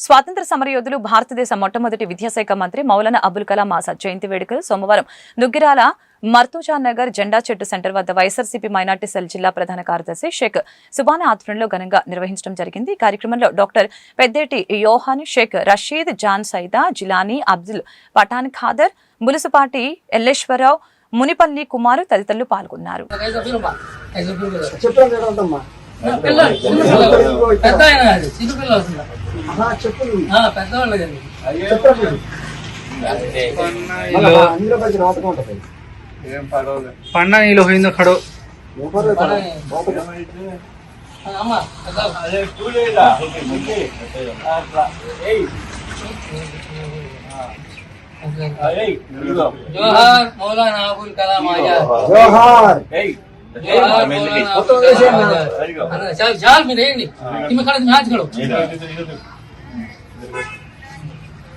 స్వాతంత్ర సమరయోధులు భారతదేశ మొట్టమొదటి విద్యాశాఖ మంత్రి మౌలానా అబుల్ కలాం ఆజాద్ జయంతి వేడుకలు సోమవారం దుగ్గిరాల మర్తూజా నగర్ జెండా చెట్టు సెంటర్ వద్ద వైఎస్ఆర్సీపీ మైనార్టీ సెల్ జిల్లా ప్రధాన కార్యదర్శి షేక్ సుబానా ఆధ్వర్యంలో ఘనంగా నిర్వహించడం జరిగింది. ఈ కార్యక్రమంలో డాక్టర్ పెద్దేటి యోహాన్ షేక్ రషీద్ జాన్ సైదా జిలానీ అబ్దుల్ పఠాన్ ఖాదర్ ములుసుపాటి ఎల్లేశ్వరరావు మునిపల్లి కుమారు తదితరులు పాల్గొన్నారు. అలా చెప్పులు పెద్దవాళ్ళు కదా. అందులో పైకి నాటకం ఉంటుంది. పండ నీళ్ళు పోయిందో కడో జోహార్ మౌలానా అబుల్ కలాం ఆజాద్. జోహార్. జోహార్ మౌలానా అబుల్ కలాం ఆజాద్. చాలు మీరు వేయండి. ఇక్కడ మ్యాచ్ కడు खड़ो ఏం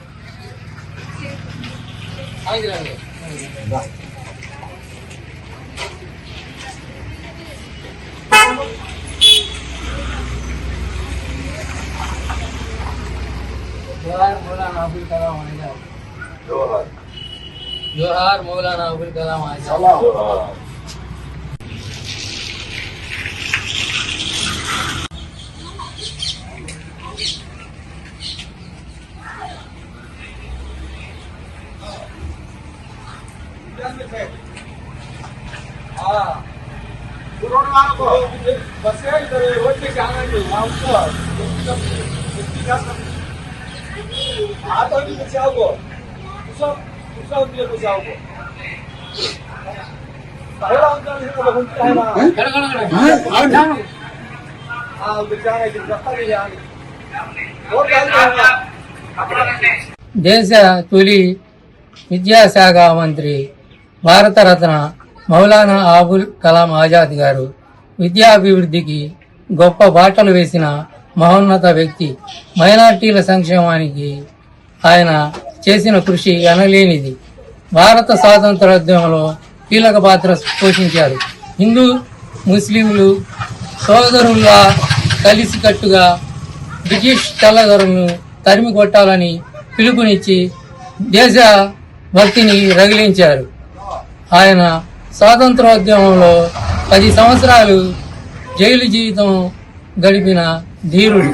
పర్లేదు కదా. నాటకం. అమ్మ జోహార్ మౌలానా అబుల్ కలాం ఆజాద్ జోహార్ జోహార్ మౌలానా అబుల్ కలాం ఆజాద్ అన్న, చాలు చాలు మీరు వేయండి ఇమ్మ కడ మ్యాచ్ కడు ఆగిరండి జోహార్ మౌలానా అబుల్ కలాం ఆజాద్ జోహార్ మౌలానా అబుల్ కలాం ఆజాద్ కడ కడ కడ దేశ తొలి విద్యాశాఖ మంత్రి భారతరత్న మౌలానా అబుల్ కలాం ఆజాద్ గారు విద్యాభివృద్ధికి గొప్ప బాటలు వేసిన మహోన్నత వ్యక్తి మైనార్టీల సంక్షేమానికి ఆయన చేసిన కృషి అనలేనిది. భారత స్వాతంత్రోద్యమంలో కీలక పాత్ర పోషించారు. హిందూ ముస్లింలు సోదరుల్లా కలిసికట్టుగా బ్రిటిష్ తెల్లదొరలను తరిమి కొట్టాలని పిలుపునిచ్చి దేశ భక్తిని రగిలించారు. ఆయన స్వాతంత్రోద్యమంలో పది సంవత్సరాలు జైలు జీవితం గడిపిన ధీరుడు.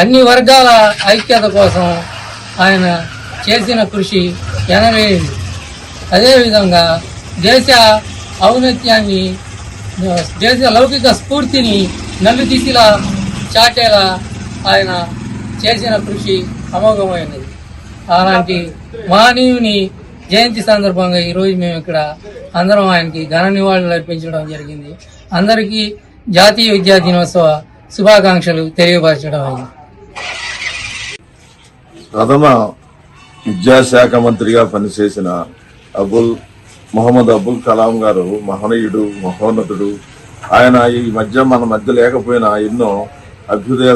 అన్ని వర్గాల ఐక్యత కోసం ఆయన చేసిన కృషి ఎనలేనిది. అదేవిధంగా దేశ ఔన్నత్యాన్ని దేశ లౌకిక స్ఫూర్తిని నల్లు దిశలా చాటేలా ఆయన చేసిన కృషి అమోఘమైనది. అలాంటి మహనీయుని జయంతి సందర్భంగా ఈరోజు మేము ఇక్కడ అందరం ఆయనకి ఘన నివాళులు అర్పించడం జరిగింది. అందరికీ జాతీయ విద్యా దినోత్సవ శుభాకాంక్షలు తెలియపరచడం అయింది. ప్రథమ విద్యాశాఖ మంత్రిగా పనిచేసిన అబుల్ మొహమ్మద్ అబుల్ కలాం గారు మహనీయుడు మహోన్నతుడు. ఆయన ఈ మధ్య మన మధ్య లేకపోయినా ఎన్నో అభ్యుదయ